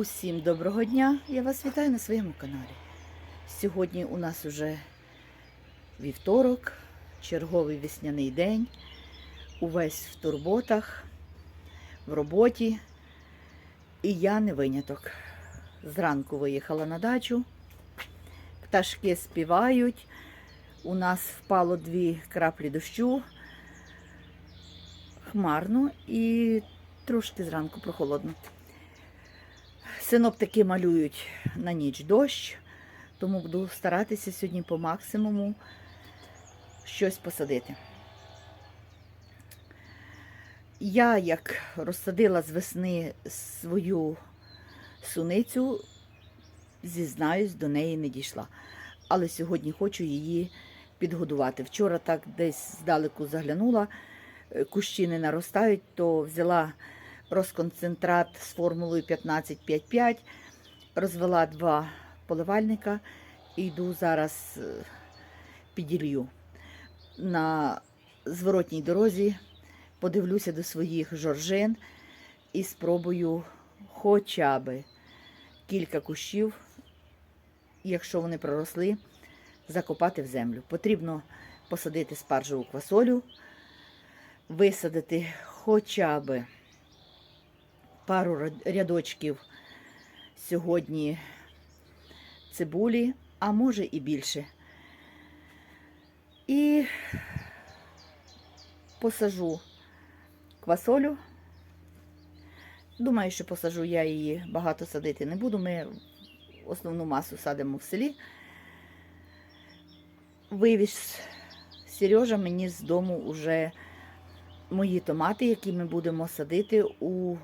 Усім доброго дня! Я вас вітаю на своєму каналі. Сьогодні у нас уже вівторок, черговий весняний день. Увесь в турботах, в роботі. І я не виняток. Зранку виїхала на дачу. Пташки співають. У нас впало дві краплі дощу. Хмарно і трошки зранку прохолодно. Синоптики малюють на ніч дощ, тому буду старатися сьогодні по максимуму щось посадити. Я, як розсадила з весни свою суницю, зізнаюсь, до неї не дійшла. Але сьогодні хочу її підгодувати. Вчора так десь здалеку заглянула, кущі не наростають, то взяла розконцентрат з формулою 15-5-5, розвела два поливальника і йду зараз е, піділью. На зворотній дорозі подивлюся до своїх жоржин і спробую хоча би кілька кущів, якщо вони проросли, закопати в землю. Потрібно посадити спаржеву квасолю, висадити хоча би пару рядочків сьогодні цибулі, а може і більше. І посажу квасолю. Думаю, що посажу я її багато садити не буду. Ми основну масу садимо в селі. Вивіз Сережа мені з дому уже мої томати, які ми будемо садити у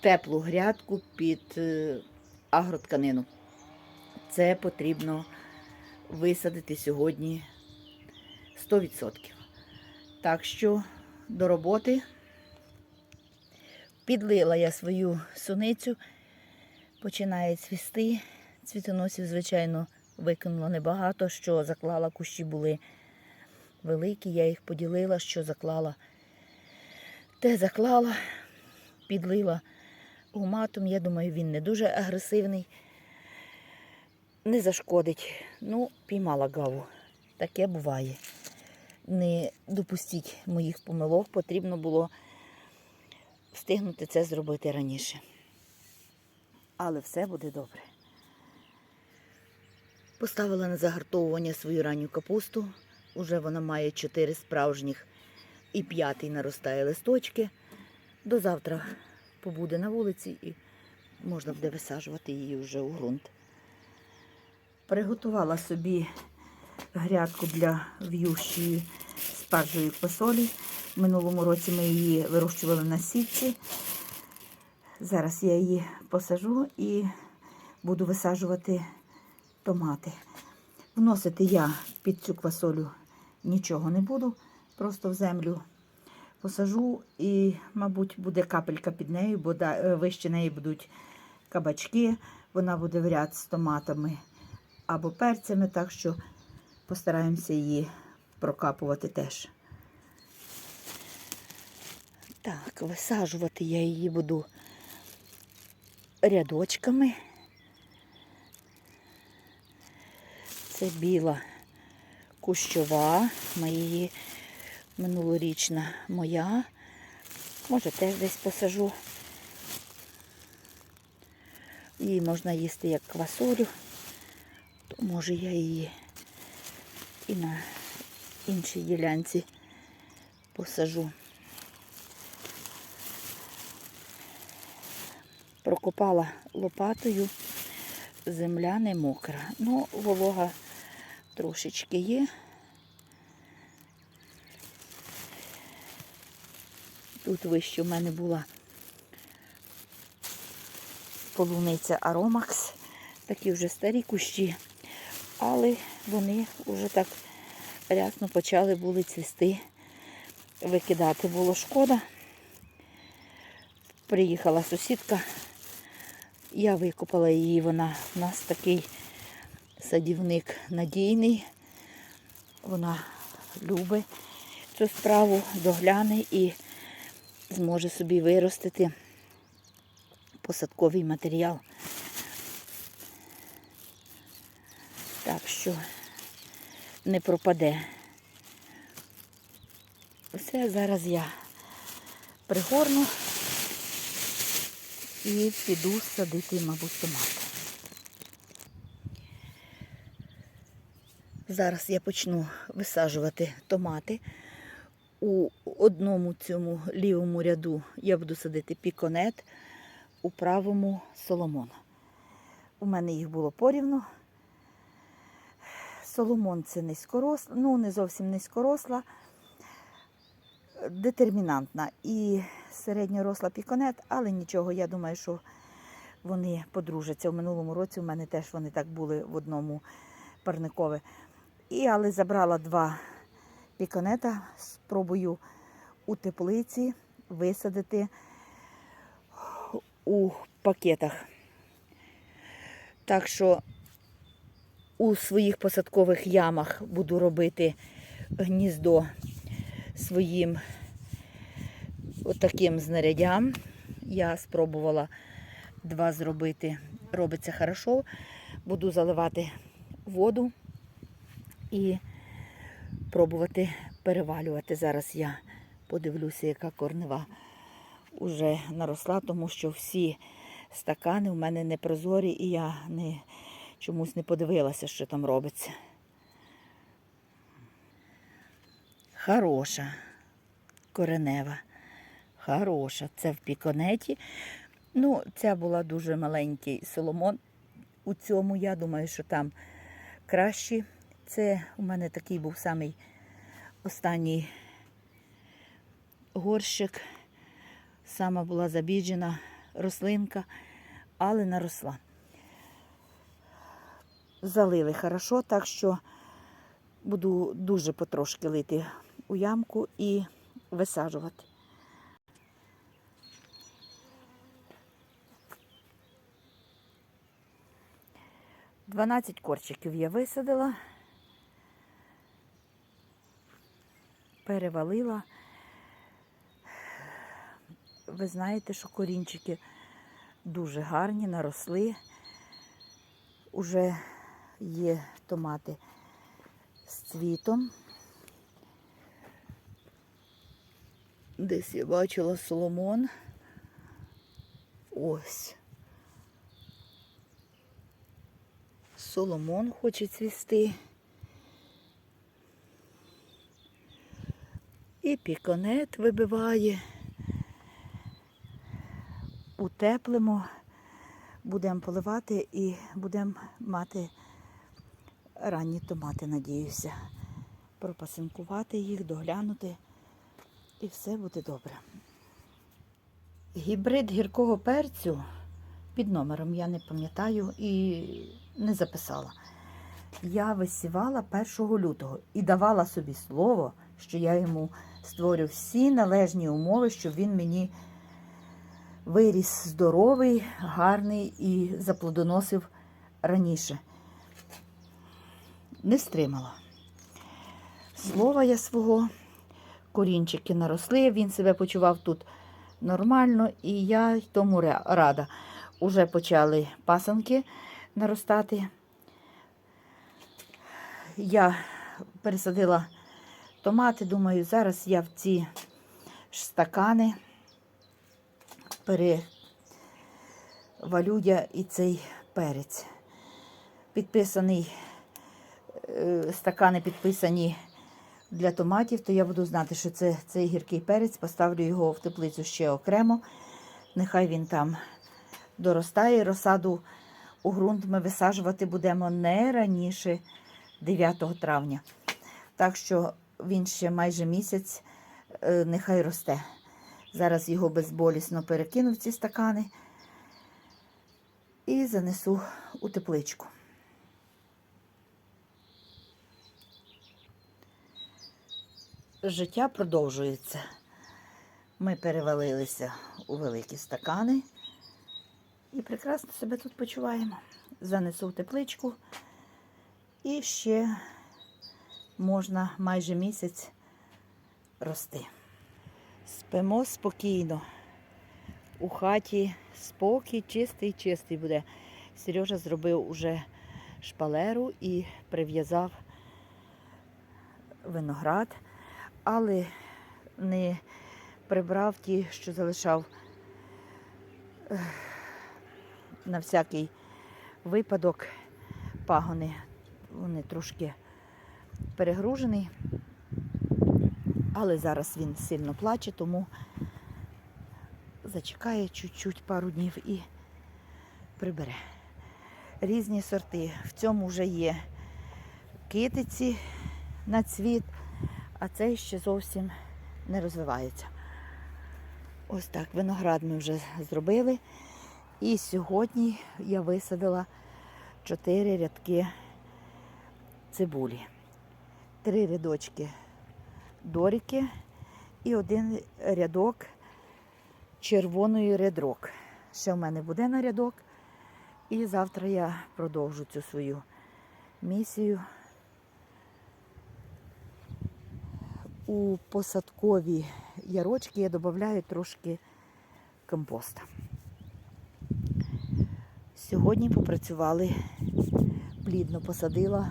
теплу грядку під е, агротканину. Це потрібно висадити сьогодні 100%. Так що до роботи підлила я свою суницю, починає цвісти. Цвітоносів, звичайно, викинула небагато, що заклала кущі були великі, я їх поділила, що заклала. Те заклала, підлила гуматом. Я думаю, він не дуже агресивний, не зашкодить. Ну, піймала гаву. Таке буває. Не допустіть моїх помилок, потрібно було встигнути це зробити раніше. Але все буде добре. Поставила на загартовування свою ранню капусту. Уже вона має чотири справжніх і п'ятий наростає листочки. До завтра побуде на вулиці і можна буде висаджувати її вже у ґрунт. Приготувала собі грядку для в'ющої спаржої квасолі. В минулому році ми її вирощували на сітці. Зараз я її посажу і буду висаджувати томати. Вносити я під цю квасолю нічого не буду, просто в землю посажу і, мабуть, буде капелька під нею, бо е, вище неї будуть кабачки. Вона буде в ряд з томатами або перцями, так що постараємося її прокапувати теж. Так, висаджувати я її буду рядочками. Це біла кущова, ми її минулорічна моя. Може теж десь посажу. Її можна їсти як квасолю, то може я її і на іншій ділянці посажу. Прокопала лопатою, земля не мокра. Ну, волога трошечки є. Тут вище в мене була полуниця Аромакс, такі вже старі кущі, але вони вже так рясно почали були цвісти, викидати було шкода. Приїхала сусідка, я викопала її, вона у нас такий садівник надійний. Вона любить цю справу, догляне і зможе собі виростити посадковий матеріал. Так що не пропаде. Все, зараз я пригорну і піду садити, мабуть, томати. Зараз я почну висаджувати томати. У одному цьому лівому ряду я буду садити піконет, у правому соломон. У мене їх було порівну. Соломон це низькоросла, ну не зовсім низькоросла, детермінантна і середньоросла піконет, але нічого, я думаю, що вони подружаться. В минулому році у мене теж вони так були в одному парникове. І але забрала два піконета, спробую у теплиці висадити у пакетах. Так що у своїх посадкових ямах буду робити гніздо своїм отаким знарядям. Я спробувала два зробити. Робиться хорошо. Буду заливати воду і пробувати перевалювати. Зараз я подивлюся, яка корнева вже наросла, тому що всі стакани в мене не прозорі, і я не, чомусь не подивилася, що там робиться. Хороша коренева. Хороша. Це в піконеті. Ну, ця була дуже маленький соломон. У цьому я думаю, що там кращі. Це у мене такий був самий останній горщик. Сама була забіджена рослинка, але наросла. Залили хорошо, так що буду дуже потрошки лити у ямку і висаджувати. Дванадцять корчиків я висадила. перевалила. Ви знаєте, що корінчики дуже гарні, наросли. Уже є томати з цвітом. Десь я бачила соломон. Ось. Соломон хоче цвісти. І піконет вибиває. Утеплимо, будемо поливати і будемо мати ранні томати, надіюся. Пропасинкувати їх, доглянути і все буде добре. Гібрид гіркого перцю під номером я не пам'ятаю і не записала. Я висівала 1 лютого і давала собі слово, що я йому створю всі належні умови, щоб він мені виріс здоровий, гарний і заплодоносив раніше. Не стримала. Слова я свого, корінчики наросли, він себе почував тут нормально, і я тому рада. Уже почали пасанки наростати. Я пересадила томати, думаю, зараз я в ці стакани перевалю я і цей перець. Підписаний, е, стакани підписані для томатів, то я буду знати, що це цей гіркий перець, поставлю його в теплицю ще окремо. Нехай він там доростає. Розсаду у ґрунт ми висаджувати будемо не раніше 9 травня. Так що він ще майже місяць е, нехай росте. Зараз його безболісно перекину в ці стакани і занесу у тепличку. Життя продовжується. Ми перевалилися у великі стакани і прекрасно себе тут почуваємо. Занесу в тепличку і ще можна майже місяць рости. Спимо спокійно. у хаті спокій, чистий, чистий буде. Сережа зробив уже шпалеру і прив'язав виноград, але не прибрав ті, що залишав на всякий випадок пагони. Вони трошки перегружені, але зараз він сильно плаче, тому зачекає чуть-чуть пару днів і прибере. Різні сорти. В цьому вже є китиці на цвіт, а цей ще зовсім не розвивається. Ось так, виноград ми вже зробили. І сьогодні я висадила чотири рядки цибулі. Три рядочки доріки і один рядок червоної редрок. Ще в мене буде на рядок. І завтра я продовжу цю свою місію. У посадкові ярочки я додаю трошки компоста. Сьогодні попрацювали, плідно посадила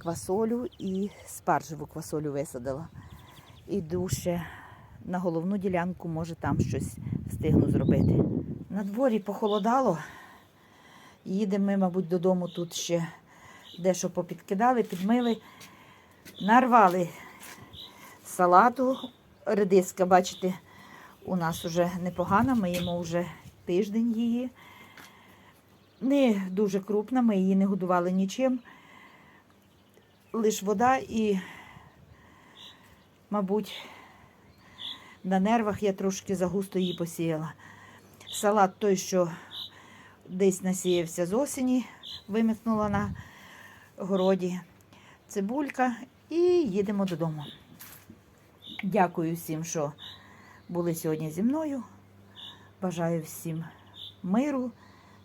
квасолю і спаржеву квасолю висадила. Іду ще на головну ділянку, може там щось встигну зробити. На дворі похолодало. Їдемо ми, мабуть, додому тут ще дещо попідкидали, підмили, нарвали салату. Редиска, бачите, у нас вже непогана, ми їмо вже тиждень її. Не дуже крупна, ми її не годували нічим. Лиш вода і, мабуть, на нервах я трошки загусто її посіяла. Салат той, що десь насіявся з осені, вимикнула на городі. Цибулька і їдемо додому. Дякую всім, що були сьогодні зі мною. Бажаю всім миру,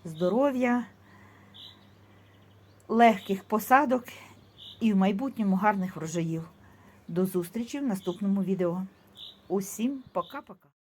здоров'я, легких посадок і в майбутньому гарних врожаїв. До зустрічі в наступному відео. Усім пока-пока.